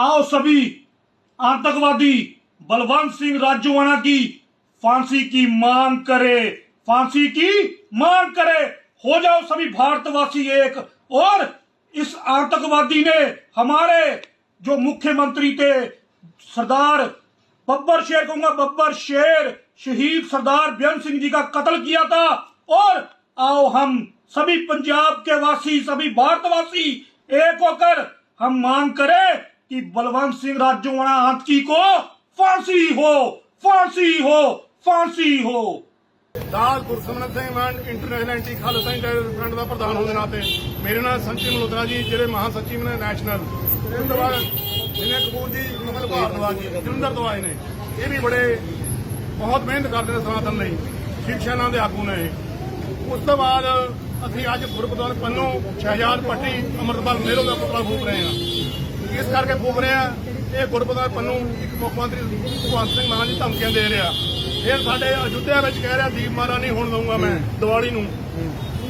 आओ सभी आतंकवादी, बलवंत सिंह राजूवाना की फांसी की मांग करे, फांसी की मांग करे। हो जाओ सभी भारतवासी एक, और इस आतंकवादी ने हमारे जो मुख्यमंत्री थे, सरदार बब्बर शेर, कहूँगा बब्बर शेर, शहीद सरदार बेअंत सिंह जी का कत्ल किया था, और आओ हम सभी पंजाब के वासी, सभी भारतवासी एक होकर हम मांग करें कि बलवंत सिंह राजोवाना आतंकी को फांसी हो फांसी हो फांसी हो ਦਾਸ Gursimran Singh Mann international anti Khalsa international front ਦਾ ਪ੍ਰਧਾਨ ਹੋਣ ਦੇ ਨਾਤੇ ਮੇਰੇ ਨਾਲ ਸੰਚੀ ਮਲਹੋਤਰਾ ਜੀ ਜਿਹੜੇ ਮਹਾ ਸਚਿਵ ਨੇ ਨੈਸ਼ਨਲ ਉਸ ਤੋਂ ਬਾਅਦ ਜਿਨੇ ਕਪੂਰ ਜੀ ਮਤਲਬ ਭਾਰਤਵਾਜ ਜੀ ਜਲੰਧਰ ਤੋਂ ਆਏ ਨੇ ਇਹ ਵੀ ਬੜੇ ਬਹੁਤ ਮਿਹਨਤ ਕਰਦੇ ਨੇ ਸਨਾਤਨ ਲਈ ਸ਼ਿਵ ਸੈਨਾ ਦੇ ਆਗੂ ਨੇ ਇਹ ਉਸ ਤੋਂ ਬਾਅਦ ਅਸੀਂ ਅੱਜ ਗੁਰਬਦੁਆਰਾ ਪੰਨੂ ਸ਼ਹਿਜਾਦ ਪੱਟੀ ਅਮਰਤਪਾਲ ਮੇਰੋ ਦਾ ਪੁਤਲਾ ਫੂਕ ਰਹੇ ਹਾਂ ਇਸ ਕਰਕੇ ਫੂਕ ਰਹੇ ਇਹ ਗੁਰਬਦੁਆਰਾ ਪੰਨੂ ਇੱਕ ਮੁੱਖ ਮੰਤਰੀ ਭਗਵੰਤ ਸਿੰਘ ਮਾਨ ਜੀ ਧਮਕੀਆਂ ਦੇ ਰਿਹਾ। ਫਿਰ ਸਾਡੇ ਅਯੁੱਧਿਆ ਵਿੱਚ ਕਹਿ ਰਿਹਾ ਦੀਪ ਮਾਰਾ ਨਹੀਂ ਹੋਣ ਦਊਂਗਾ ਮੈਂ ਦੀਵਾਲੀ ਨੂੰ।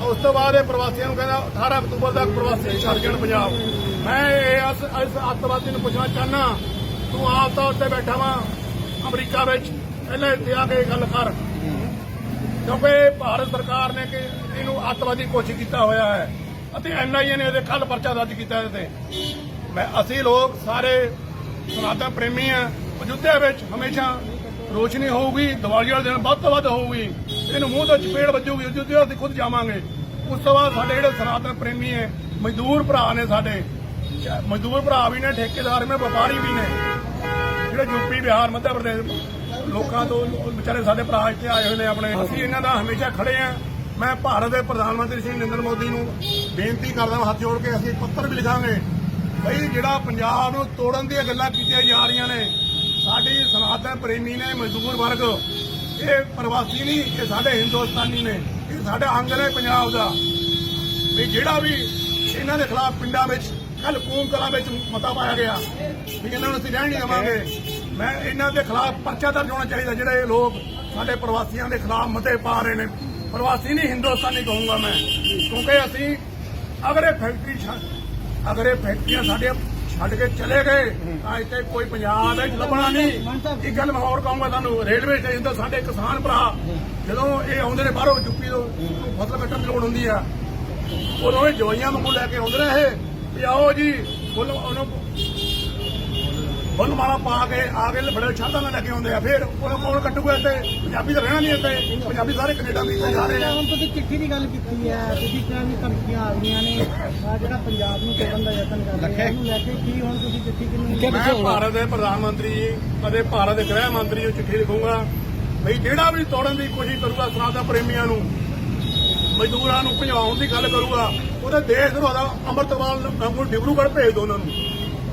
ਉਸ ਤੋਂ ਬਾਅਦ ਇਹ ਪ੍ਰਵਾਸੀਆਂ ਨੂੰ ਕਹਿੰਦਾ 18 ਅਕਤੂਬਰ ਤੱਕ ਪ੍ਰਵਾਸੀ ਛੱਡ ਜਾਣ ਪੰਜਾਬ। ਮੈਂ ਇਹ ਇਸ ਇਸ ਅੱਤਵਾਦੀ ਨੂੰ ਪੁੱਛਣਾ ਚਾਹਨਾ ਤੂੰ ਆਪ ਤੌਰ ਤੇ ਬੈਠਾ ਵਾਂ ਅਮਰੀਕਾ ਵਿੱਚ। ਪਹਿਲੇ ਇੱਥੇ ਆ ਕੇ ਗੱਲ ਕਰ। ਕਿਉਂਕਿ ਭਾਰਤ ਸਰਕਾਰ ਨੇ ਕਿ ਇਹਨੂੰ ਅੱਤਵਾਦੀ ਘੋਸ਼ਿਤ ਕੀਤਾ ਹੋਇਆ ਹੈ। ਅਤੇ ਐਨਆਈਏ ਨੇ ਇਹਦੇ ਕੱਲ ਪਰਚਾ ਦਰਜ ਕੀਤਾ ਇਹਦੇ ਤੇ। ਮੈਂ ਅਸੀਂ ਲੋਕ ਸਾਰੇ ਸਨਾਤਨ ਪ੍ਰੇਮੀ ਆ। ਅਯੁੱਧਿਆ ਵਿੱਚ ਹਮੇਸ਼ਾ ਰੋਸ਼ਨੀ ਹੋਊਗੀ, ਦੀਵਾਲੀ ਵਾਲੇ ਦਿਨ ਵੱਧ ਤੋਂ ਵੱਧ ਹੋਊਗੀ। ਇਹਨੂੰ ਮੂੰਹ ਤੋਂ ਚਪੇੜ ਵੱਜੂਗੀ, ਅਯੁੱਧਿਆ ਅਸੀਂ ਖੁਦ ਜਾਵਾਂਗੇ। ਉਸ ਤੋਂ ਬਾਅਦ ਸਾਡੇ ਜਿਹੜੇ ਸਨਾਤਨ ਪ੍ਰੇਮੀ ਹੈ ਮਜ਼ਦੂਰ ਭਰਾ ਨੇ ਸਾਡੇ। ਮਜ਼ਦੂਰ ਭਰਾ ਵੀ ਨੇ, ਠੇਕੇਦਾਰ ਨੇ, ਵਪਾਰੀ ਵੀ ਨੇ। ਜਿਹੜੇ ਯੂਪੀ ਬਿਹਾਰ ਮੱਧ ਪ੍ਰਦੇਸ਼, ਲੋਕਾਂ ਤੋਂ ਵਿਚਾਰੇ ਸਾਡੇ ਭਰਾ ਇੱਥੇ ਆਏ ਹੋਏ ਨੇ ਆਪਣੇ। ਅਸੀਂ ਇਹਨਾਂ ਦਾ ਹਮੇਸ਼ਾ ਖੜੇ ਆ। ਮੈਂ ਭਾਰਤ ਦੇ ਪ੍ਰਧਾਨ ਮੰਤਰੀ ਸ਼੍ਰੀ ਨਰਿੰਦਰ ਮੋਦੀ ਨੂੰ ਬੇਨਤੀ ਕਰਦਾ ਹਾਂ, ਹੱਥ ਜੋੜ ਕੇ ਅਸੀਂ ਪੱਤਰ ਵੀ ਲਿਖਾਂਗੇ। ਬਈ ਜਿਹੜਾ ਪੰਜਾਬ ਨੂੰ ਤੋੜਨ ਦੀਆਂ ਗੱਲਾਂ ਕੀਤੀਆਂ ਜਾ ਰਹੀਆਂ ਨੇ, ਸਾਡੀ ਸਨਾਤਨ ਪ੍ਰੇਮੀ ਨੇ, ਮਜ਼ਦੂਰ ਵਰਗ, ਇਹ ਪ੍ਰਵਾਸੀ ਨਹੀਂ, ਇਹ ਸਾਡੇ ਹਿੰਦੁਸਤਾਨੀ ਨੇ, ਇਹ ਸਾਡਾ ਅੰਗ ਨੇ ਪੰਜਾਬ ਦਾ। ਵੀ ਜਿਹੜਾ ਵੀ ਇਹਨਾਂ ਦੇ ਖਿਲਾਫ ਪਿੰਡਾਂ ਵਿੱਚ ਕੱਲ ਕੂਮ ਕਲਾ ਵਿੱਚ ਮਤਾ ਪਾਇਆ ਗਿਆ, ਵੀ ਇਹਨਾਂ ਨੂੰ ਅਸੀਂ ਰਹਿਣ ਨਹੀਂ ਦੇਵਾਂਗੇ। ਮੈਂ ਇਹਨਾਂ ਦੇ ਖਿਲਾਫ ਪਰਚਾ ਦਰਜ ਹੋਣਾ ਚਾਹੀਦਾ, ਜਿਹੜੇ ਇਹ ਲੋਕ ਸਾਡੇ ਪ੍ਰਵਾਸੀਆਂ ਦੇ ਖਿਲਾਫ ਮਤੇ ਪਾ ਰਹੇ ਨੇ। ਪ੍ਰਵਾਸੀ ਨਹੀਂ, ਹਿੰਦੁਸਤਾਨੀ ਕਹੂੰਗਾ ਮੈਂ, ਕਿਉਂਕਿ ਅਸੀਂ ਅਗਰ ਇਹ ਫੈਕਟਰੀ ਛੱਡ- ਅਗਰ ਇਹ ਫੈਕਟਰੀਆਂ ਸਾਡੇ ਛੱਡ ਕੇ ਚਲੇ ਗਏ, ਤਾਂ ਇੱਥੇ ਕੋਈ ਪੰਜਾਬ ਵਿੱਚ ਲੱਭਣਾ ਨਹੀਂ। ਇੱਕ ਗੱਲ ਮੈਂ ਹੋਰ ਕਹੂੰਗਾ ਤੁਹਾਨੂੰ, ਰੇਲਵੇ ਸਟੇਸ਼ਨ ਤੋਂ ਸਾਡੇ ਕਿਸਾਨ ਭਰਾ, ਜਦੋਂ ਇਹ ਆਉਂਦੇ ਨੇ ਬਾਹਰੋਂ ਯੂਪੀ ਤੋਂ ਫਸਲ ਕੱਟਣ ਦੀ ਲੋੜ ਹੁੰਦੀ ਆ। ਉਦੋਂ ਇਹ ਜਵਾਈਆਂ ਵਾਂਗੂ ਲੈ ਕੇ ਆਉਂਦੇ ਨੇ ਇਹ, ਵੀ ਆਓ ਜੀ, ਫੁੱਲ ਉਹਨੂੰ ਫੁੱਲ ਮਾਲਾ ਪਾ ਕੇ ਆ ਕੇ ਬੜੇ ਛਾਤਾਂ ਨਾਲ ਲੈ ਕੇ ਆਉਂਦੇ ਆ। ਫਿਰ ਉਹਨੂੰ ਕੌਣ ਕੱਟੂਗਾ ਇੱਥੇ। ਪੰਜਾਬੀ ਤਾਂ ਰਹਿਣਾ ਨਹੀਂ ਇੱਥੇ। ਪੰਜਾਬੀ ਸਾਰੇ ਕੈਨੇਡਾ ਵੀ ਜਾ ਰਹੇ ਆ। ਹੁਣ ਤੁਸੀਂ ਚਿੱਠੀ ਦੀ ਗੱਲ ਕੀਤੀ ਹੈ। ਤੁਸੀਂ ਕਿਹਾ ਵੀ ਧਮਕੀਆਂ ਆ ਰਹੀਆਂ ਨੇ। ਆ ਜਿਹੜਾ ਪੰਜਾਬ ਨੂੰ ਤੋੜਨ ਦਾ ਯਤਨ ਕਰ ਰਿਹਾ ਇਹਨੂੰ ਲੈ ਕੇ ਕੀ ਹੁਣ ਤੁਸੀਂ ਚਿੱਠੀ ਕਿੰਨੀ ਮੈਂ ਭਾਰਤ ਦੇ ਪ੍ਰਧਾਨ ਮੰਤਰੀ ਜੀ ਅਤੇ ਭਾਰਤ ਦੇ ਗ੍ਰਹਿ ਮੰਤਰੀ ਨੂੰ ਚਿੱਠੀ ਲਿਖੂੰਗਾ। ਬਈ ਜਿਹੜਾ ਵੀ ਤੋੜਨ ਦੀ ਕੋਸ਼ਿਸ਼ ਕਰੂਗਾ ਸਨਾਤਨ ਪ੍ਰੇਮੀਆਂ ਨੂੰ ਮਜ਼ਦੂਰਾਂ ਨੂੰ ਭਜਾਉਣ ਦੀ ਗੱਲ ਕਰੂਗਾ ਉਹਦੇ ਦੇਸ਼ ਨੂੰ ਆਦਾ ਅੰਮ੍ਰਿਤਪਾਲ ਨੂੰ ਡਿਬਰੂਗੜ੍ਹ ਭੇਜ ਦੋ ਉਹਨਾਂ ਨੂੰ।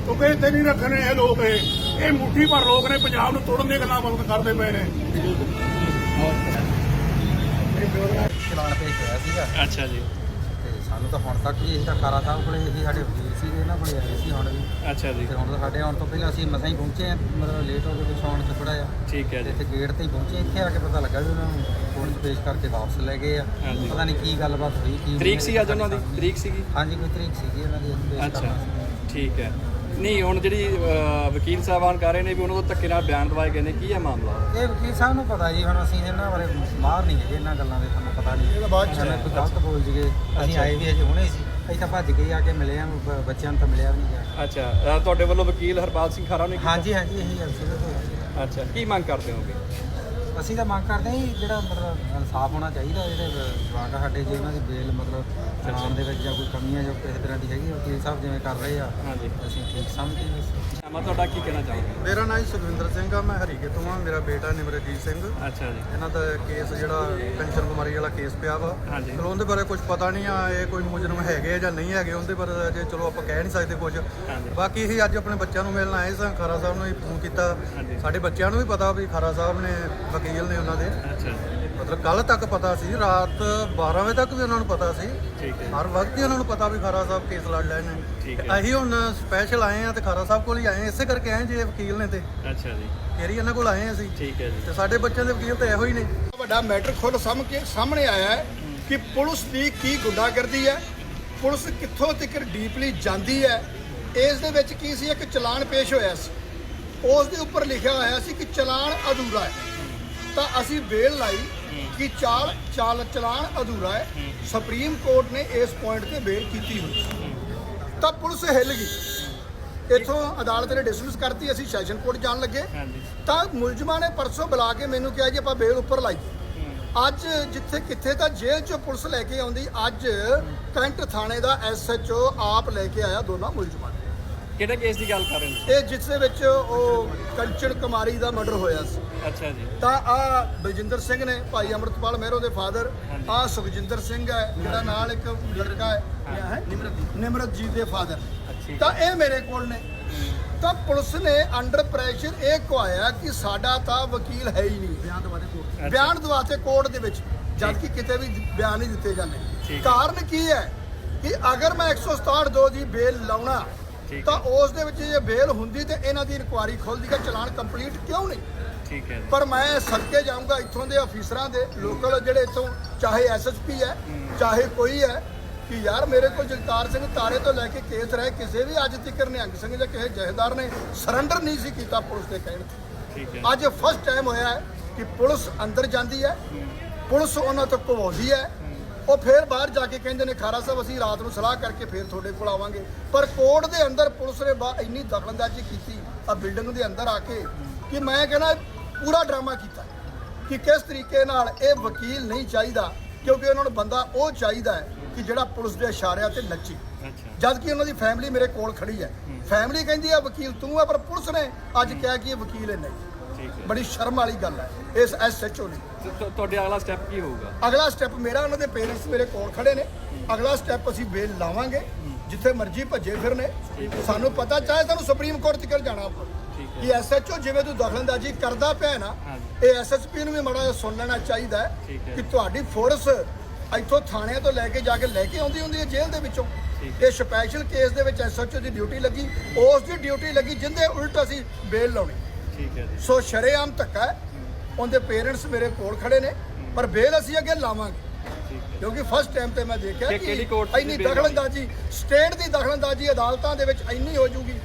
ਕਿਉਂਕਿ ਇੱਥੇ ਨਹੀਂ ਰੱਖਣੇ ਇਹ ਲੋਕ ਇਹ ਇਹ ਮੁੱਠੀ ਭਰ ਲੋਕ ਨੇ ਪੰਜਾਬ ਨੂੰ ਤੋੜਨ ਦੀਆਂ ਗੱਲਾਂ ਬੰਦ ਕਰਦੇ ਪਏ ਨੇ। ਚਲਾਨ ਪੇਸ਼ ਹੋਇਆ ਸੀਗਾ ਅੱਛਾ ਜੀ। ਤੇ ਸਾਨੂੰ ਤਾਂ ਹੁਣ ਤੱਕ ਵੀ ਇਹ ਤਾਂ ਕਾਰਾ ਸਾਹਿਬ ਕੋਲੇ ਇਹ ਸਾਡੇ ਵਕੀਲ ਸੀਗੇ ਇਹਨਾਂ ਕੋਲੇ ਆਏ ਸੀ ਹੁਣ ਵੀ। ਅੱਛਾ ਜੀ। ਤੇ ਹੁਣ ਤਾਂ ਸਾਡੇ ਆਉਣ ਤੋਂ ਪਹਿਲਾਂ ਅਸੀਂ ਮਸਾਂ ਹੀ ਪਹੁੰਚੇ ਆ ਮਤਲਬ ਲੇਟ ਹੋ ਗਏ ਆਉਣ ਚ ਥੋੜਾ ਜਿਹਾ। ਠੀਕ ਹੈ ਤੇ ਜੀ। ਇੱਥੇ ਗੇਟ ਤੇ ਹੀ ਪਹੁੰਚੇ ਇੱਥੇ ਆ ਕੇ ਪਤਾ ਲੱਗਾ ਵੀ ਉਹਨਾਂ ਨੂੰ ਕੋਰਟ 'ਚ ਪੇਸ਼ ਕਰਕੇ ਵਾਪਸ ਲੈ ਗਏ ਆ। ਹਾਂਜੀ। ਪਤਾ ਨਹੀਂ ਕੀ ਗੱਲਬਾਤ ਹੋਈ ਕੀ ਤਰੀਕ ਸੀ ਅੱਜ ਉਹਨਾਂ ਦੀ? ਤਰੀਕ ਸੀਗੀ? ਹਾਂਜੀ ਕੋਈ ਤਰੀਕ ਸੀਗੀ ਉਹਨਾਂ ਦੀ ਪੇਸ਼ ਅੱਛਾ। ਕਰਨਾ ਸੀ। ਠੀਕ ਹੈ। ਨਹੀਂ ਹੁਣ ਜਿਹੜੀ ਅਹ, ਵਕੀਲ ਸਾਹਿਬਾਨ ਕਰ ਰਹੇ ਨੇ ਵੀ ਉਹਨਾਂ ਤੋਂ ਧੱਕੇ ਨਾਲ ਬਿਆਨ ਦਵਾਏ ਗਏ ਨੇ ਕੀ ਹੈ ਮਾਮਲਾ? ਇਹ ਵਕੀਲ ਸਾਹਿਬ ਨੂੰ ਪਤਾ ਜੀ ਹੁਣ ਅਸੀਂ ਇਹਨਾਂ ਬਾਰੇ ਮਾਰ ਨਹੀਂ ਹੈਗੇ ਇਹਨਾਂ ਗੱਲਾਂ ਦੇ ਸਾਨੂੰ ਪਤਾ ਨਹੀਂ। ਇਹ ਤਾਂ ਬਾਅਦ 'ਚ ਕੋਈ ਗਲਤ ਬੋਲ ਜੀਏ ਅਸੀਂ। ਆਏ ਵੀ ਅਜੇ ਹੁਣੇ ਸੀ ਅਸੀਂ ਤਾਂ ਭੱਜ ਕੇ ਆ ਕੇ ਮਿਲੇ ਆ ਬ- ਬੱਚਿਆਂ ਨੂੰ ਤਾਂ ਮਿਲਿਆ ਵੀ ਨਹੀਂ ਗਿਆ ਅੱਛਾ ਤੁਹਾਡੇ ਵੱਲੋਂ ਵਕੀਲ ਹਰਪਾਲ ਸਿੰਘ ਖਾਰਾ ਨੇ ਕੀਤਾ? ਹਾਂਜੀ ਹਾਂਜੀ ਇਹੀ ਅਰਸੀ ਤੋਂ ਅੱਛਾ ਕੀ ਮੰਗ ਕਰਦੇ ਹੋਗੇ? ਅਸੀਂ ਤਾਂ ਮੰਗ ਕਰਦੇ ਹਾਂ ਜੀ ਜਿਹੜਾ ਮਤਲਬ ਇਨਸਾਫ ਹੋਣਾ ਚਾਹੀਦਾ ਜਿਹੜੇ ਜਵਾਕ ਆ ਸਾਡੇ ਜੇ ਉਹਨਾਂ ਦੀ ਬੇਲ ਮਤਲਬ ਚਲਾਨ ਦੇ ਵਿੱਚ ਜਾਂ ਕੋਈ ਕਮੀ ਹੈ ਜੋ ਕਿਸੇ ਤਰ੍ਹਾਂ ਦੀ ਹੈਗੀ ਵਕੀਲ ਸਾਹਿਬ ਜਿਵੇਂ ਕਰ ਰਹੇ ਆ ਹਾਂਜੀ। ਅਸੀਂ ਠੀਕ ਸਮਝਦੇ ਹਾਂ ਮੈਂ ਤੁਹਾਡਾ ਕੀ ਕਹਿਣਾ ਚਾਹੋਗੇ? ਮੇਰਾ ਨਾਮ ਸੁਖਵਿੰਦਰ ਸਿੰਘ ਆ ਮੈਂ ਹਰੀਕੇ ਤੋਂ ਆ ਮੇਰਾ ਬੇਟਾ ਨਿਮਰਜੀਤ ਸਿੰਘ। ਅੱਛਾ ਜੀ। ਇਹਨਾਂ ਦਾ ਕੇਸ ਜਿਹੜਾ ਕੰਚਨ ਕੁਮਾਰੀ ਵਾਲਾ ਕੇਸ ਪਿਆ ਵਾ। ਹਾਂਜੀ। ਚਲੋ ਉਹਦੇ ਬਾਰੇ ਕੁਝ ਪਤਾ ਨਹੀਂ ਆ ਇਹ ਕੋਈ ਮੁਜਰਮ ਹੈਗੇ ਆ ਜਾਂ ਨਹੀਂ ਹੈਗੇ ਉਹਦੇ ਬਾਰੇ ਅਜੇ ਚਲੋ ਆਪਾਂ ਕਹਿ ਨਹੀਂ ਸਕਦੇ ਕੁਝ ਹਾਂਜੀ। ਬਾਕੀ ਇਹ ਅੱਜ ਆਪਣੇ ਬੱਚਿਆਂ ਨੂੰ ਮਿਲਣ ਆਏ ਸਾਂ ਖਾਰਾ ਸਾਹਿਬ ਨੂੰ ਵੀ ਫੋਨ ਕੀਤਾ। ਸਾਡੇ ਬੱਚਿਆਂ ਨੂੰ ਵੀ ਪਤਾ ਵੀ ਖਾਰਾ ਸਾਹਿਬ ਨੇ ਵਕੀਲ ਨੇ ਉਹਨਾਂ ਦੇ। ਅੱਛਾ। ਮਤਲਬ ਕੱਲ ਤੱਕ ਪਤਾ ਸੀ ਰਾਤ 12 ਵਜੇ ਤੱਕ ਵੀ ਉਹਨਾਂ ਨੂੰ ਪਤਾ ਸੀ। ਠੀਕ ਹੈ। ਹਰ ਵਕਤ ਹੀ ਉਹਨਾਂ ਨੂੰ ਪਤਾ ਵੀ ਖਾਰਾ ਸਾਹਿਬ ਕੇਸ ਲੜ ਲੈਣੇ ਠੀਕ ਹੈ। ਤੇ ਅਸੀਂ ਹੁਣ ਸਪੈਸ਼ਲ ਆਏ ਆ ਤੇ ਖਾਰਾ ਸਾਹਿਬ ਕੋਲ ਹੀ ਆਏ ਇਸੇ ਕਰਕੇ ਆਏ ਜੇ ਵਕੀਲ ਨੇ ਤੇ। ਅੱਛਾ ਜੀ। ਫੇਰ ਹੀ ਇਹਨਾਂ ਕੋਲ ਆਏ ਹਾਂ ਅਸੀਂ। ਠੀਕ ਹੈ ਜੀ। ਤੇ ਸਾਡੇ ਬੱਚਿਆਂ ਦੇ ਵਕੀਲ ਤਾਂ ਇਹੋ ਹੀ ਨੇ। ਵੱਡਾ ਮੈਟਰ ਖੁਦ ਸਾਹਮਣੇ ਸਾਹਮਣੇ ਆਇਆ ਹੈ ਕਿ ਪੁਲਿਸ ਦੀ ਕੀ ਗੁੰਡਾਗਰਦੀ ਹੈ ਪੁਲਿਸ ਕਿੱਥੋਂ ਤੱਕ ਡੀਪਲੀ ਜਾਂਦੀ ਹੈ ਇਸ ਦੇ ਵਿੱਚ ਕੀ ਸੀ? ਇੱਕ ਚਲਾਨ ਪੇਸ਼ ਹੋਇਆ ਸੀ। ਉਸ ਦੇ ਉੱਪਰ ਲਿਖਿਆ ਹੋਇਆ ਸੀ ਕਿ ਚਲਾਨ ਅਧੂਰਾ ਹੈ। ਤਾਂ ਅਸੀਂ ਬੇਲ ਲਾਈ ਕਿ ਚਾਲ ਚਾਲ ਚਲਾਨ ਅਧੂਰਾ ਹੈ। ਸੁਪਰੀਮ ਕੋਰਟ ਨੇ ਇਸ ਪੁਆਇੰਟ ਤੇ ਬੇਲ ਕੀਤੀ ਹੋਈ। ਤਾਂ ਪੁਲਿਸ ਹਿੱਲ ਗਈ। ਇੱਥੋਂ ਅਦਾਲਤ ਨੇ ਡਿਸਮਿਸ ਕਰਤੀ ਅਸੀਂ ਸੈਸ਼ਨ ਕੋਰਟ ਜਾਣ ਲੱਗੇ। ਤਾਂ ਮੁਲਜ਼ਮਾਂ ਨੇ ਪਰਸੋਂ ਬੁਲਾ ਕੇ ਮੈਨੂੰ ਕਿਹਾ ਜੀ ਆਪਾਂ ਬੇਲ ਉੱਪਰ ਲਾਈ। ਅੱਜ ਜਿੱਥੇ ਕਿੱਥੇ ਤਾਂ ਜੇਲ੍ਹ ਚੋਂ ਪੁਲਿਸ ਲੈ ਕੇ ਆਉਂਦੀ ਅੱਜ ਕੈਂਟ ਥਾਣੇ ਦਾ ਐਸਐਚਓ ਆਪ ਲੈ ਕੇ ਆਇਆ ਦੋਨਾਂ ਮੁਲਜ਼ਮਾਂ। ਕਿਹੜੇ ਕੇਸ ਦੀ ਗੱਲ ਕਰ ਰਹੇ ਨੇ ਇਹ ਜਿਸ ਦੇ ਵਿੱਚ ਉਹ ਕੰਚਨ ਕੁਮਾਰੀ ਦਾ ਮਰਡਰ ਹੋਇਆ ਸੀ। ਅੱਛਾ ਜੀ। ਤਾਂ ਆ ਬਲਜਿੰਦਰ ਸਿੰਘ ਨੇ ਭਾਈ ਅਮਰਤਪਾਲ ਮਹਿਰੋ ਦੇ ਫਾਦਰ ਆ ਸੁਖਜਿੰਦਰ ਸਿੰਘ ਹੈ ਜਿਹੜਾ ਨਾਲ ਇੱਕ ਲੜਕਾ ਹੈ ਨਿਮਰਤ ਨਿਮਰਤਜੀਤ ਦੇ ਫਾਦਰ। ਤਾਂ ਇਹ ਮੇਰੇ ਕੋਲ ਨੇ। ਤਾਂ ਪੁਲਿਸ ਨੇ ਅੰਡਰ ਪ੍ਰੈਸ਼ਰ ਇਹ ਕਹਾਇਆ ਕਿ ਸਾਡਾ ਤਾਂ ਵਕੀਲ ਹੈ ਹੀ ਨਹੀਂ। ਬਿਆਨ ਦਵਾਤੇ ਕੋਰਟ ਬਿਆਨ ਦਵਾਤੇ ਕੋਰਟ ਦੇ ਵਿੱਚ ਜਦ ਕਿ ਕਿਤੇ ਵੀ ਬਿਆਨ ਨਹੀਂ ਦਿੱਤੇ ਜਾਂਦੇ। ਕਾਰਨ ਕੀ ਹੈ ਕਿ ਅਗਰ ਮੈਂ 167 ਦੋ ਦੀ ਬੇਲ ਲਾਉਣਾ ਤਾਂ ਉਸ ਦੇ ਵਿੱਚ ਜੇ ਬੇਲ ਹੁੰਦੀ ਤੇ ਇਹਨਾਂ ਦੀ ਇਨਕੁਆਰੀ ਖੁੱਲਦੀ ਕਿ ਚਲਾਨ ਕੰਪਲੀਟ ਕਿਉਂ ਨਹੀਂ? ਠੀਕ ਹੈ ਜੀ। ਪਰ ਮੈਂ ਸਦਕੇ ਜਾਊਂਗਾ ਇੱਥੋਂ ਦੇ ਅਫੀਸਰਾਂ ਦੇ ਲੋਕਲ ਜਿਹੜੇ ਇੱਥੋਂ ਚਾਹੇ ਐਸਐਸਪੀ ਹੈ ਚਾਹੇ ਕੋਈ ਹੈ ਕਿ ਯਾਰ ਮੇਰੇ ਕੋਲ ਜਗਤਾਰ ਸਿੰਘ ਤਾਰੇ ਤੋਂ ਲੈ ਕੇ ਕੇਸ ਰਹੇ ਕਿਸੇ ਵੀ ਅੱਜ ਤੱਕ ਨਿਹੰਗ ਸਿੰਘ ਜਾਂ ਕਿਸੇ ਜਥੇਦਾਰ ਨੇ ਸਰੈਂਡਰ ਨਹੀਂ ਸੀ ਕੀਤਾ ਪੁਲਿਸ ਦੇ ਕਹਿਣ ਤੇ। ਠੀਕ ਹੈ। ਅੱਜ ਫਸਟ ਟਾਈਮ ਹੋਇਆ ਹੈ ਕਿ ਪੁਲਿਸ ਅੰਦਰ ਜਾਂਦੀ ਹੈ ਪੁਲਿਸ ਉਹਨਾਂ ਤੋਂ ਘਵਾਉਂਦੀ ਹੈ ਉਹ ਫੇਰ ਬਾਹਰ ਜਾ ਕੇ ਕਹਿੰਦੇ ਨੇ ਖਾਰਾ ਸਾਹਿਬ ਅਸੀਂ ਰਾਤ ਨੂੰ ਸਲਾਹ ਕਰਕੇ ਫੇਰ ਤੁਹਾਡੇ ਕੋਲ ਆਵਾਂਗੇ। ਪਰ ਕੋਰਟ ਦੇ ਅੰਦਰ ਪੁਲਿਸ ਨੇ ਇੰਨੀ ਦਖਲਅੰਦਾਜ਼ੀ ਕੀਤੀ ਆ ਬਿਲਡਿੰਗ ਦੇ ਅੰਦਰ ਆ ਕੇ ਕਿ ਮੈਂ ਕਹਿੰਦਾ ਪੂਰਾ ਡਰਾਮਾ ਕੀਤਾ ਕਿ ਕਿਸ ਤਰੀਕੇ ਨਾਲ ਇਹ ਵਕੀਲ ਨਹੀਂ ਚਾਹੀਦਾ ਕਿਉਂਕਿ ਉਹਨਾਂ ਨੂੰ ਬੰਦਾ ਉਹ ਚਾਹੀਦਾ ਹੈ ਕਿ ਜਿਹੜਾ ਪੁਲਿਸ ਦੇ ਇਸ਼ਾਰਿਆਂ ਤੇ ਨੱਚੇ। ਜਦ ਕਿ ਉਹਨਾਂ ਦੀ ਫੈਮਿਲੀ ਮੇਰੇ ਕੋਲ ਖੜੀ ਹੈ। ਫੈਮਿਲੀ ਕਹਿੰਦੀ ਆ ਵਕੀਲ ਤੂੰ ਆ ਪਰ ਪੁਲਿਸ ਨੇ ਅੱਜ ਕਿਹਾ ਕਿ ਇਹ ਵਕੀਲ ਹੈ ਨਹੀਂ। ਬੜੀ ਸ਼ਰਮ ਵਾਲੀ ਗੱਲ ਹੈ। ਇਸ ਐਸਐਚਓ ਨੇ ਤੁਹਾਡੇ ਅਗਲਾ ਸਟੈਪ ਕੀ ਹੋਊਗਾ? ਅਗਲਾ ਸਟੈਪ ਮੇਰਾ ਉਹਨਾਂ ਦੇ ਪੇਰੈਂਟਸ ਮੇਰੇ ਕੋਲ ਖੜੇ ਨੇ। ਅਗਲਾ ਸਟੈਪ ਅਸੀਂ ਬੇਲ ਲਾਵਾਂਗੇ। ਜਿੱਥੇ ਮਰਜ਼ੀ ਭੱਜੇ ਫਿਰਨੇ। ਸਾਨੂੰ ਪਤਾ ਚਾਹੇ ਤੁਹਾਨੂੰ ਸੁਪਰੀਮ ਕੋਰਟ ਤੱਕ ਜਾਣਾ ਪਵੇ ਕਿ ਐਸਐਚਓ ਜਿਵੇਂ ਤੂੰ ਦਖਲਅੰਦਾਜ਼ੀ ਕਰਦਾ ਪਿਆ ਨਾ। ਇਹ ਐਸਐਸਪੀ ਨੂੰ ਵੀ ਮਾੜਾ ਜਿਹਾ ਸੁਣ ਲੈਣਾ ਚਾਹੀਦਾ ਹੈ। ਕਿ ਤੁਹਾਡੀ ਫੋਰਸ ਇੱਥੋਂ ਥਾਣਿਆਂ ਤੋਂ ਲੈ ਕੇ ਜਾ ਕੇ ਲੈ ਕੇ ਆਉਂਦੀ ਹੁੰਦੀ ਹੈ ਜੇਲ੍ਹ ਦੇ ਵਿੱਚੋਂ। ਇਹ ਸਪੈਸ਼ਲ ਕੇਸ ਦੇ ਵਿੱਚ ਐਸਐਚਓ ਦੀ ਡਿਊਟੀ ਲੱਗੀ ਉਸ ਦੀ ਡਿਊਟੀ ਲੱਗੀ ਜਿੰਦੇ ਉਲਟ ਅਸੀਂ ਬੇਲ ਲਾਉਣੀ। ਠੀਕ ਹੈ ਜੀ। ਸੋ ਸ਼ਰੇਆਮ ਧੱਕਾ ਹੈ ਉਹਦੇ ਪੇਰੈਂਟਸ ਮੇਰੇ ਕੋਲ ਖੜੇ ਨੇ ਪਰ ਬੇਲ ਅਸੀਂ ਅੱਗੇ ਲਾਵਾਂਗੇ। ਕਿਉਂਕਿ ਫਸਟ ਟਾਈਮ ਤੇ ਮੈਂ ਦੇਖਿਆ ਕਿ ਇੰਨੀ? ਦਖਲਅੰਦਾਜ਼ੀ ਸਟੇਟ ਦੀ ਦਖਲਅੰਦਾਜ਼ੀ ਅਦਾਲਤਾਂ ਦੇ ਵਿੱਚ ਇੰਨੀ ਹੋ ਜੂਗੀ